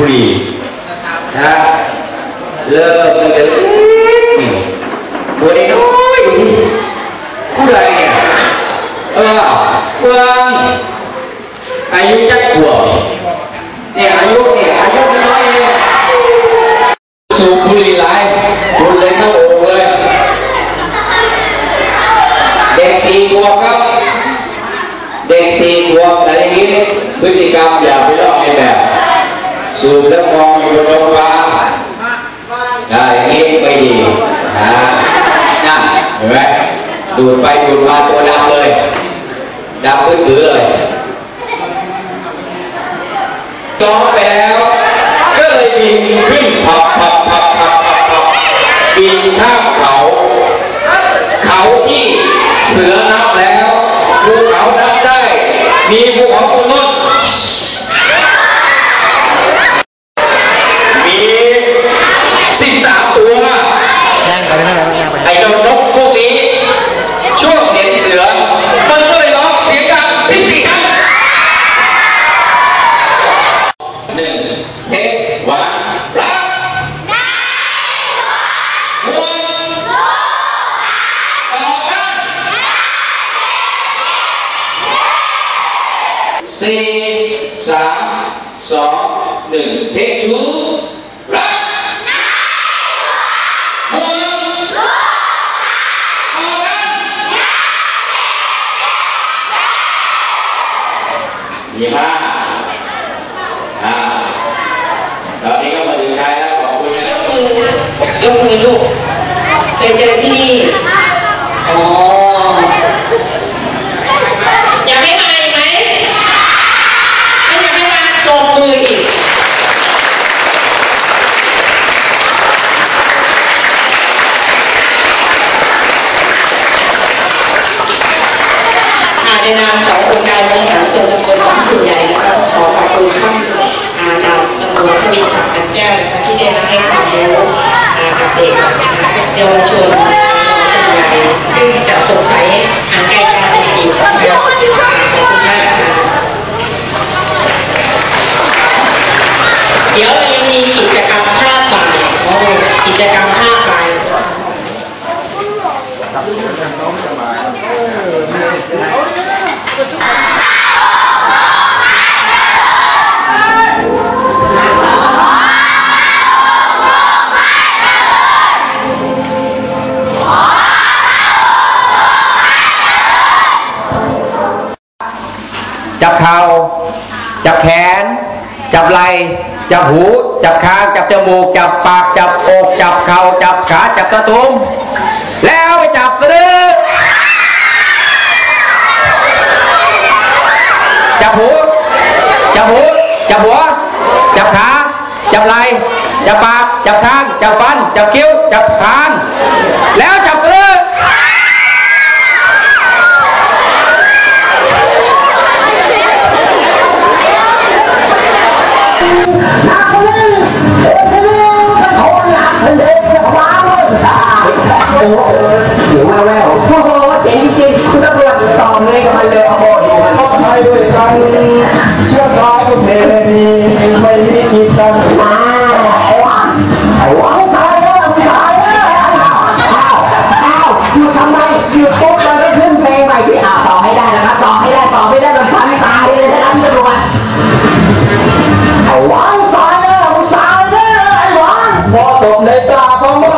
บุหรี่นะเริ่มตั้งแต่เล็กนี่ตัวน้อยๆอยู่ดีผู้ใดเนี่ยเออเพื่อนอายุจักขวบเนี่ยอายุเนี่ยอายุน้อยเนี่ยสูบบุหรี่หลายคุณเลยเข้าโอ่เลยเด็กสี่ขวบครับเด็กสี่ขวบแต่อย่างนี้พฤติกรรมอย่าไปลอกในแบบ สูบแล้วมองอยู่บนท้องฟ้าได้อย่างนี้ไม่ดีนะนั่นเห็นไหมดูดไปดูดมาตัวดำเลยดำขึ้นถือเลยจอไปแล้ว ก็เลยบินขึ้นพับพับพับพับพับบินข้ามเขา สี่สามสองหนึ่งเทคชูรักมวนต่อกันยี่ห้าอ่าตอนนี้ก็มาถึงท้ายแล้วขอบคุณนะยกมือนะยกมือลูกเคยเจอที่นี่ เข่าจับแขน จับไหล่จับหู จับคางจับจมูก จับปากจับอกจับเข่าจับขาจับตะตุ่มแล้วไปจับสะดือจับหูจับหูจับหัวจับขาจับไหล่จับปากจับคางจับฟันจับคิ้วจับคางแล้วจับ สะดือเดี๋ยวแววโอ้โหเจ๋งจริงคุณตำรวจต่อเลยกับมันเลยโอ้โหดีมันต้องใช้ด้วยกันเชื่อร้อยเพลนีไม่ได้คิดกันมาไอ้วันไอ้วันตายแล้วตายแล้วอ้าวอ้าวอยู่ทำไมอยู่ปุ๊บมันก็ขึ้นเพลงใหม่ที่อ่าต่อให้ได้นะครับต่อให้ได้ต่อไม่ได้มันพันตายเลยนะครับตำรวจไอ้วันตายแล้วตายแล้วไอ้วันพอตกในตาเพร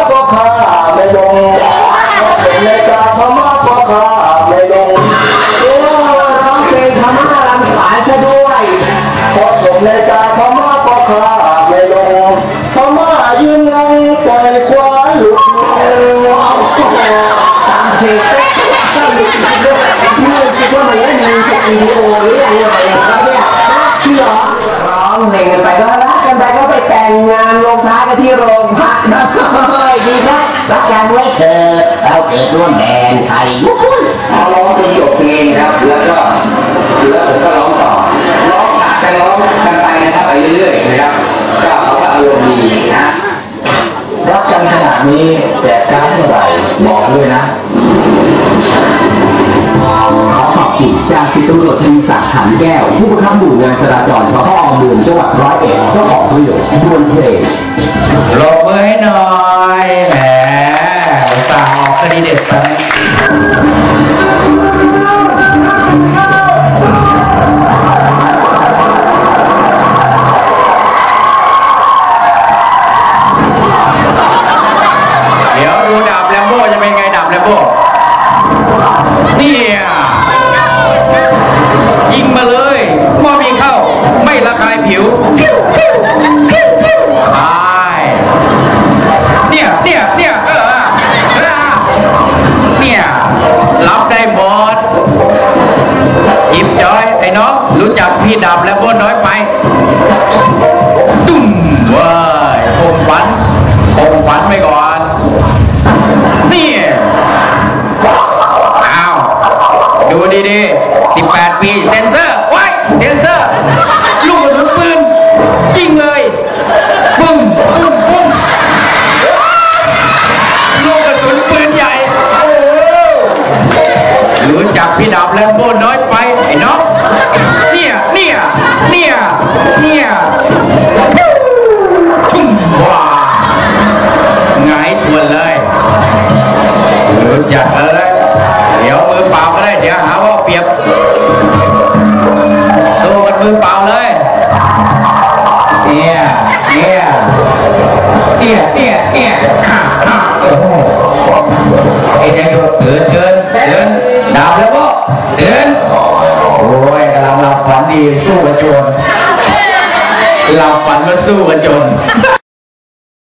งานลงท้ายกันที่โรงพักนะเฮ้ยดีนะรักกันไว้เถอะเราเกิดร่วมแดนไทยยุ้ยพอร้องจนจบเพลงครับ แล้วก็แล้วผมก็ร้องต่อร้องกันร้องกันไปนะครับไปเรื่อยๆนะครับก็เขาก็อารมณ์ดีนะรักกันขนาดนี้แต่การเท่าไหร่บอกด้วยนะขอขอบคุณจากสิบตำรวจตรีศักดิ์ขันแก้ว ผู้บังคับหมู่งานจราจรสพอเมืองจังหวัดร้อย ประโยชน์ดวลเพลงปรบมือให้หน่อยแหมสาวออกคดีเด็ดไป พี่ดาบแลมโบ้น้อยไป ตุ้มว้ยคมฝันคมฝันไปก่อนนี่อ้าวดูดีๆ18ปีเซนเซอร์ไว้เซนเซอร์ลูกกระสุนปืนยิงเลยปึ้มปึ้มปึ้มลูกกระสุนปืนใหญ่หรู้จักพี่ดาบแลมโบ้น้อยไปไอ้น้อง จน เราฝันว่าสู้กับโจร